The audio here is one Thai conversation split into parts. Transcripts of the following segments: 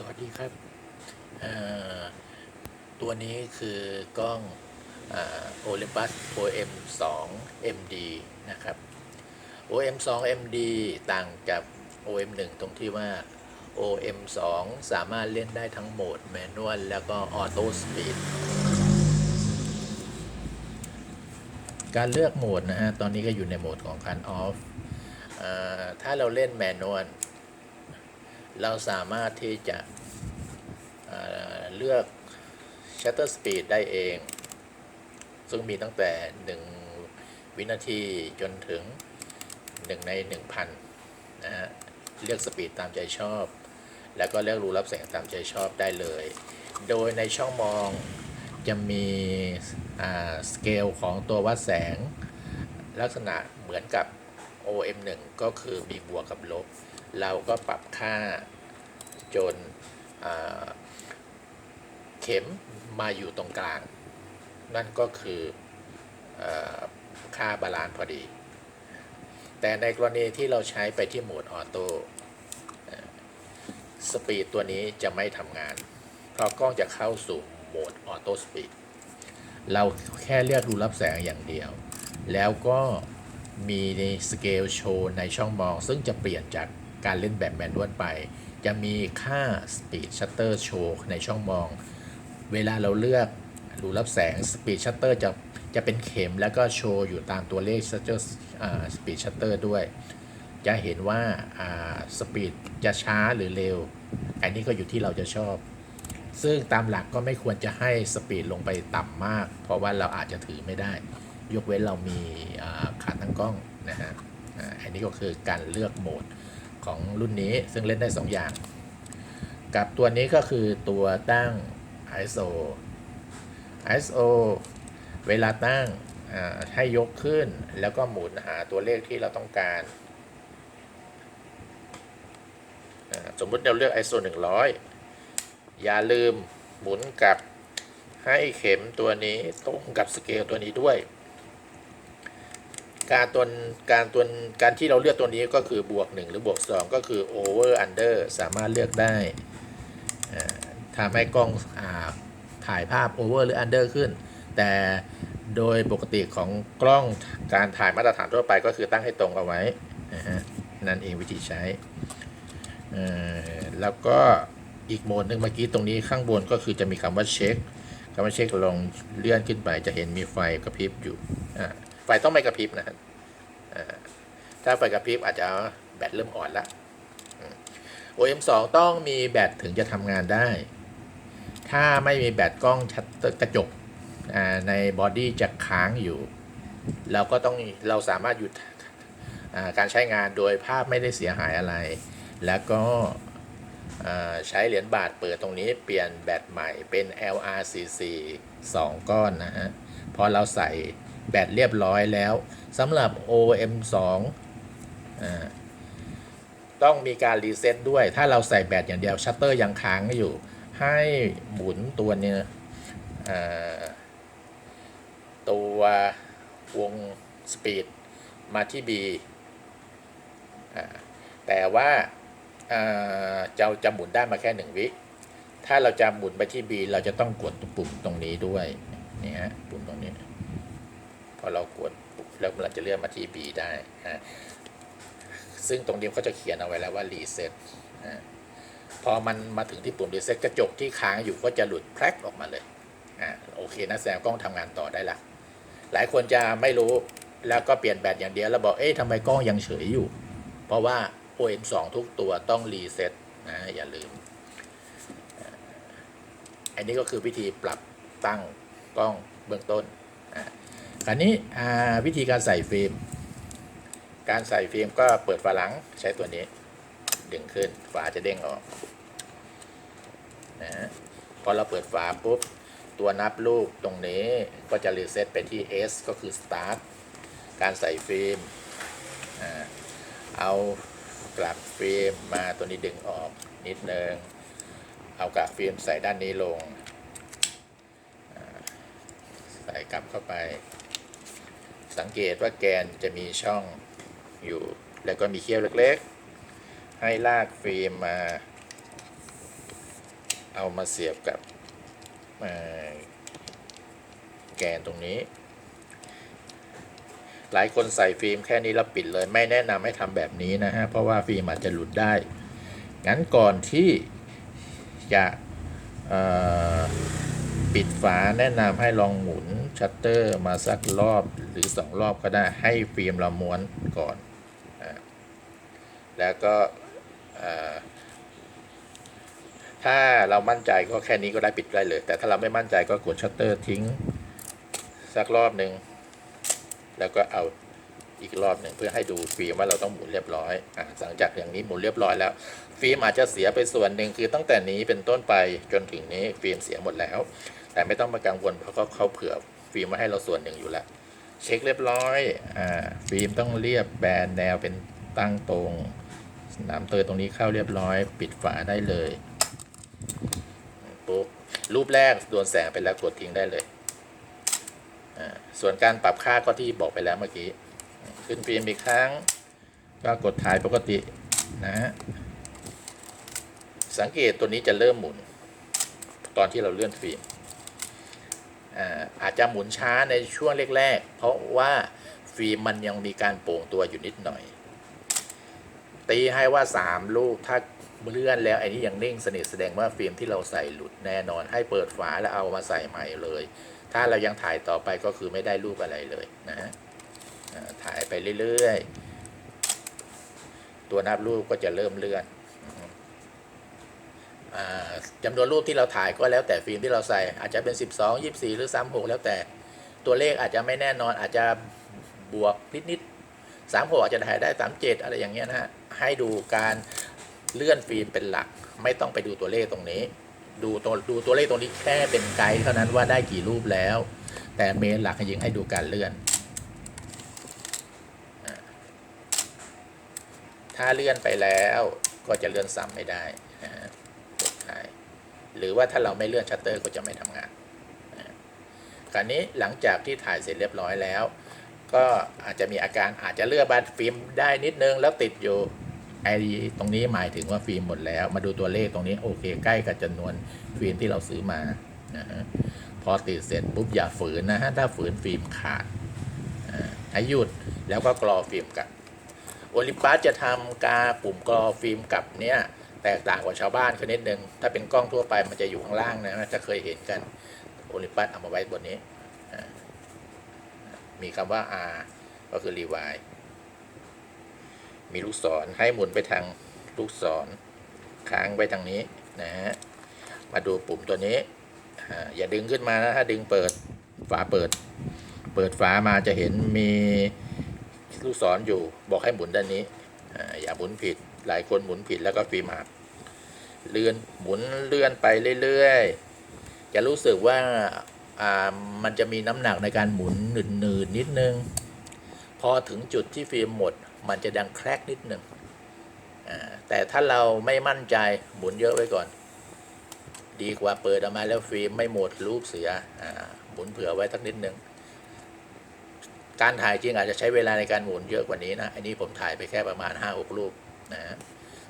สวัสดีครับ ตัวนี้คือกล้องโอลิมปัส OM 2 MD นะครับ OM 2 MD ต่างกับ OM 1ตรงที่ว่า OM 2สามารถเล่นได้ทั้งโหมดแมนนวลแล้วก็ออโต้สปีดการเลือกโหมดนะฮะ ตอนนี้ก็อยู่ในโหมดของการออฟถ้าเราเล่นแมนนวลเราสามารถที่จะ เลือก shutter speed ได้เอง ซึ่งมีตั้งแต่ 1 วินาทีจนถึง 1 ใน 1,000 นะฮะ เลือกสปีดตามใจชอบ แล้วก็เลือกรูรับแสงตามใจชอบได้เลย โดยในช่องมองจะมีสเกลของตัววัดแสง ลักษณะเหมือนกับ OM1 ก็คือมีบวกกับลบ เราก็ปรับค่าจน เข็มมาอยู่ตรงกลาง นั่นก็คืออค่าบาลานซ์พอดี แต่ในกรณีที่เราใช้ไปที่โหมดออโต้สปีดตัวนี้จะไม่ทำงาน เพราะกล้องจะเข้าสู่โหมดออโต้สปีดเราแค่เลือกรูรับแสงอย่างเดียว แล้วก็มีในสเกลโชว์ในช่องมอง ซึ่งจะเปลี่ยนจากการเล่นแบบแมนนวลไป จะมีค่า Speed Shutter Show ในช่องมอง เวลาเราเลือกรูรับแสง Speed Shutter จะจะเป็นเข็มแล้วก็โชว์อยู่ตามตัวเลข Shutter อ่า Speed Shutter ด้วย จะเห็นว่าอ่า Speed จะช้าหรือเร็ว อันนี้ก็อยู่ที่เราจะชอบ ซึ่งตามหลักก็ไม่ควรจะให้สปีดลงไปต่ำมาก เพราะว่าเราอาจจะถือไม่ได้ ยกเว้นเรามีขาตั้งกล้องนะฮะอันนี้ก็คือการเลือกโหมด ของรุ่นนี้ซึ่งเล่นได้ 2 อย่าง กับตัวนี้ก็คือตัวตั้ง ISO ISO เวลาตั้งให้ยกขึ้นแล้วก็หมุนหาตัวเลขที่เราต้องการ สมมุติเราเลือก ISO 100 อย่าลืมหมุนกับให้เข็มตัวนี้ตรงกับสเกลตัวนี้ด้วย การตัวการตัวการที่เราเลือกตัวนี้ก็คือบวก 1 หรือบวก 2 ก็คือ over under สามารถเลือกได้อ่าทำให้กล้องอถ่ายภาพ over หรือ under ขึ้น แต่โดยปกติของกล้องการถ่ายมาตรฐานทั่วไปก็คือตั้งให้ตรงเอาไว้นะฮะนั่นเองวิธีใช้แล้วก็อีกโหมดหนึ่งเมื่อกี้ตรงนี้ข้างบนก็คือจะมีคำว่าเช็คคำว่าเช็คลองเลื่อนขึ้นไปจะเห็นมีไฟกระพริบอยู่อ่า ไฟต้องไม่กระพริบนะครับถ้าไฟกระพริบอาจจะแบตเริ่มอ่อนละอืม OM2 ต้องมีแบตถึงจะทำงานได้ ถ้าไม่มีแบตกล้องชัตเตกระจกในบอดี้จะค้างอยู่ เราก็ต้องเราสามารถหยุดการใช้งานโดยภาพไม่ได้เสียหายอะไร แล้วก็ใช้เหรียญบาทเปิดตรงนี้เปลี่ยนแบตใหม่เป็น LRCC 2 ก้อนนะฮะ พอเราใส่ แบตเรียบร้อยแล้วสำหรับ OM2 อ่าต้องมีการรีเซ็ตด้วย ถ้าเราใส่แบตอย่างเดียวชัตเตอร์ยังค้างอยู่ ให้หมุนตัวเนี้ยตัววงสปีดมาที่ B แต่ว่าอ่าจะจะหมุนได้มาแค่หนึ่งวิ ถ้าเราจะหมุนไปที่ B เราจะต้องกดปุ่มตรงนี้ด้วย นี่ฮะ ปุ่มตรงนี้ อเรากดแล้วมันจะเลื่อนมาที่ B ได้ฮะซึ่งตรงนี้เขาจะเขียนเอาไว้แล้วว่า reset อ่าพอมันมาถึงที่ปุ่ม reset กระจกที่ค้างอยู่ก็จะหลุดแพรกออกมาเลยอ่าโอเคนะแซมกล้องทำงานต่อได้ละหลายคนจะไม่รู้แล้วก็เปลี่ยนแบตอย่างเดียวแล้วบอกเอ๊ะทำไมกล้องยังเฉยอยู่ เพราะว่า OM2 ทุกตัวต้องรีเซ็ตนะอย่าลืม อันนี้ก็คือวิธีปรับตั้งกล้องเบื้องต้นอะ คราวนี้วิธีการใส่ฟิล์มการใส่ฟิล์มก็เปิดฝาหลังใช้ตัวนี้ ดึงขึ้นฝาจะเด้งออกนะพอเราเปิดฝาปุ๊บตัวนับลูกตรงนี้ก็จะรีเซ็ตไปที่ S ก็คือ Start การใส่ฟิล์มเอากลับฟิล์มมาตัวนี้ดึงออกนิดนึง เอากลับฟิล์มใส่ด้านนี้ลง ใส่กลับเข้าไป สังเกตว่าแกนจะมีช่องอยู่ แล้วก็มีเขี้ยวเล็กๆ ให้ลากฟิล์มมา เอามาเสียบกับแกนตรงนี้ หลายคนใส่ฟิล์มแค่นี้แล้วปิดเลย ไม่แนะนำให้ทำแบบนี้นะฮะ เพราะว่าฟิล์มอาจจะหลุดได้ งั้นก่อนที่จะปิดฝาแนะนำให้ลองหมุน ชัตเตอร์มาสักรอบหรือสองรอบก็ได้ให้ฟิล์มเราม้วนก่อนอแล้วก็ถ้าเรามั่นใจก็แค่นี้ก็ได้ปิดได้เลย แต่ถ้าเราไม่มั่นใจก็กดชัตเตอร์ทิ้งสักรอบหนึ่งแล้วก็เอาอีกรอบหนึ่งเพื่อให้ดูฟิล์มว่าเราต้องหมุนเรียบร้อยอะหลังจากอย่างนี้หมุนเรียบร้อยแล้ว ฟิล์มอาจจะเสียไปส่วนหนึ่งคือตั้งแต่นี้เป็นต้นไปจนถึงนี้ฟิล์มเสียหมดแล้ว แต่ไม่ต้องมากังวลเพราะเขาเผื่อ ฟิล์มมาให้เราส่วนหนึ่งอยู่แล้ว เช็คเรียบร้อยอ่าฟิล์มต้องเรียบแบนแนวเป็นตั้งตรงหนามเตยตรงนี้เข้าเรียบร้อย ปิดฝาได้เลยปุ๊บรูปแรกโดนแสงไปแล้วกดทิ้งได้เลยส่วนการปรับค่าก็ที่บอกไปแล้วเมื่อกี้ ขึ้นฟิล์มอีกครั้ง ก็กดถ่ายปกตินะฮะสังเกตตัวนี้จะเริ่มหมุน ตอนที่เราเลื่อนฟิล์ม อาจจะหมุนช้าในช่วงแรกๆ เพราะว่าฟิล์มมันยังมีการโป่งตัวอยู่นิดหน่อย ตีให้ว่า 3 ลูกถ้าเลื่อนแล้วไอ้นี้ยังนิ่งสนิทแสดงว่าฟิล์มที่เราใส่หลุดแน่นอนให้เปิดฝาแล้วเอามาใส่ใหม่เลย ถ้าเรายังถ่ายต่อไปก็คือไม่ได้รูปอะไรเลยนะฮะถ่ายไปเรื่อยๆ ตัวนับรูปก็จะเริ่มเลื่อน จำนวนรูปที่เราถ่ายก็แล้วแต่ฟิล์มที่เราใส่อาจจะเป็น 12 24 หรือ 36 แล้วแต่ตัวเลขอาจจะไม่แน่นอนอาจจะบวกนิดนิดๆ36 อาจจะถ่ายได้ 37 อะไรอย่างเงี้ยนะฮะให้ดูการเลื่อนฟิล์มเป็นหลัก ไม่ต้องไปดูตัวเลขตรงนี้ ดูตัวดูตัวเลขตรงนี้แค่เป็นไกด์เท่านั้นว่าได้กี่รูปแล้ว แต่เมนหลักยิงให้ดูการเลื่อน ถ้าเลื่อนไปแล้วก็จะเลื่อนซ้ำไม่ได้นะ หรือว่าถ้าเราไม่เลื่อนชัตเตอร์ก็จะไม่ทำงานคราวนี้หลังจากที่ถ่ายเสร็จเรียบร้อยแล้ว ก็อาจจะมีอาการอาจจะเลื่อนบัตรฟิล์มได้นิดนึงแล้วติดอยู่ไอตรงนี้หมายถึงว่าฟิล์มหมดแล้ว มาดูตัวเลขตรงนี้โอเค ใกล้กับจำนวนฟิล์มที่เราซื้อมานะฮะพอติดเสร็จปุ๊บอย่าฝืนนะฮะถ้าฝืนฟิล์มขาดให้หยุดแล้วก็กรอฟิล์มกลับโอลิมปัสจะทำกาปุ่มกรอฟิล์มกลับเนี่ย แตกต่างกว่าชาวบ้านเขานิดนึง ถ้าเป็นกล้องทั่วไปมันจะอยู่ข้างล่างนะจะเคยเห็นกันโอลิมปัสเอามาไว้บนนี้ มีคำว่า R ก็คือ rewind มีลูกศรให้หมุนไปทางลูกศรค้างไว้ทางนี้นะฮะ มาดูปุ่มตัวนี้ อย่าดึงขึ้นมานะถ้าดึงเปิดฝาเปิด เปิดฝามาจะเห็นมีลูกศรอยู่บอกให้หมุนด้านนี้ อย่าหมุนผิด หลายคนหมุนผิดแล้วก็ฟิล์มหักเลื่อนหมุนเลื่อนไปเรื่อยๆ จะรู้สึกว่าอ่ามันจะมีน้ำหนักในการหมุนหนืดๆนิดนึง พอถึงจุดที่ฟิล์มหมด มันจะดังแครกนิดนึงอ่าแต่ถ้าเราไม่มั่นใจหมุนเยอะไว้ก่อน ดีกว่าเปิดออกมาแล้วฟิล์มไม่หมดรูปเสียอ่าหมุนเผื่อไว้สักนิดนึงการถ่ายจริงอาจจะใช้เวลาในการหมุนเยอะกว่านี้นะ อันนี้ผมถ่ายไปแค่ประมาณ 5-6 รูป นะ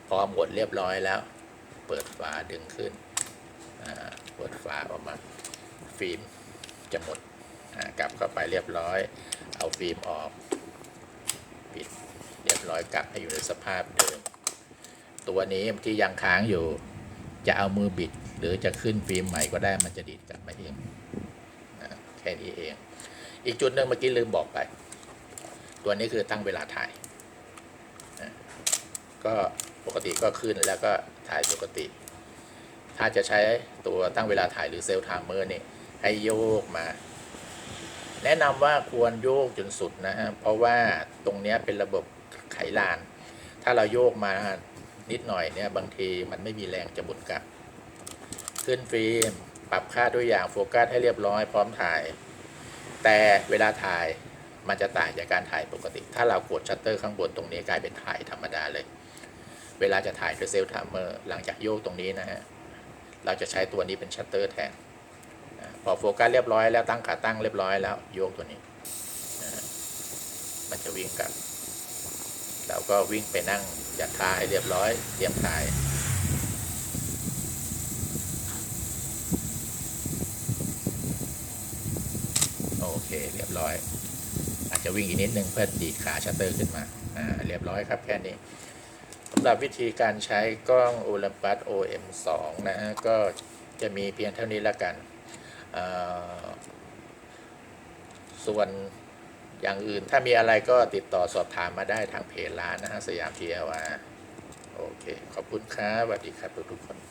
พอหมดเรียบร้อยแล้ว เปิดฝาดึงขึ้นเปิดฝาออกมาฟิล์มจะหมดกลับเข้าไปเรียบร้อย เอาฟิล์มออกปิดเรียบร้อยกลับให้อยู่ในสภาพเดิม ตัวนี้ที่ยังค้างอยู่ จะเอามือบิด หรือจะขึ้นฟิล์มใหม่ก็ได้มันจะดีดกลับมาเองแค่นี้เอง อีกจุดหนึ่งเมื่อกี้ลืมบอกไป ตัวนี้คือตั้งเวลาถ่าย ก็ปกติก็ขึ้นแล้วก็ถ่ายปกติ ถ้าจะใช้ตัวตั้งเวลาถ่ายหรือเซลล์ไทม์เมอร์นี่ให้โยกมา แนะนำว่าควรโยกจนสุดนะฮะเพราะว่าตรงนี้เป็นระบบไขลาน ถ้าเราโยกมานิดหน่อยเนี่ยบางทีมันไม่มีแรงจะบุนกลับ ขึ้นฟิล์มปรับค่าตัวอย่างโฟกัสให้เรียบร้อยพร้อมถ่าย แต่เวลาถ่ายมันจะต่างจากการถ่ายปกติ ถ้าเรากดชัตเตอร์ข้างบนตรงนี้กลายเป็นถ่ายธรรมดาเลย เวลาจะถ่ายด้วยเซลล์ไทม์เมอร์หลังจากโยกตรงนี้นะฮะ เราจะใช้ตัวนี้เป็นชัตเตอร์แทนพอโฟกัสเรียบร้อยแล้วตั้งขาตั้งเรียบร้อยแล้วโยกตัวนี้มันจะวิ่งกลับ เราก็วิ่งไปนั่งจัดท่าให้เรียบร้อยเตรียมถ่ายโอเคเรียบร้อย อาจจะวิ่งอีกนิดนึงเพื่อดีดขาชัตเตอร์ขึ้นมาอ่าเรียบร้อยครับแค่นี้ำหรับวิธีการใช้กล้อง Olympus OM2 นะฮะ ก็จะมีเพียงเท่านี้ละกัน ส่วนอย่างอื่นถ้ามีอะไรก็ติดต่อสอบถามมาได้ทางเพจร้านนะฮะ สยามเทราโอเค ขอบคุณครับสวัสดีครับทุกๆคน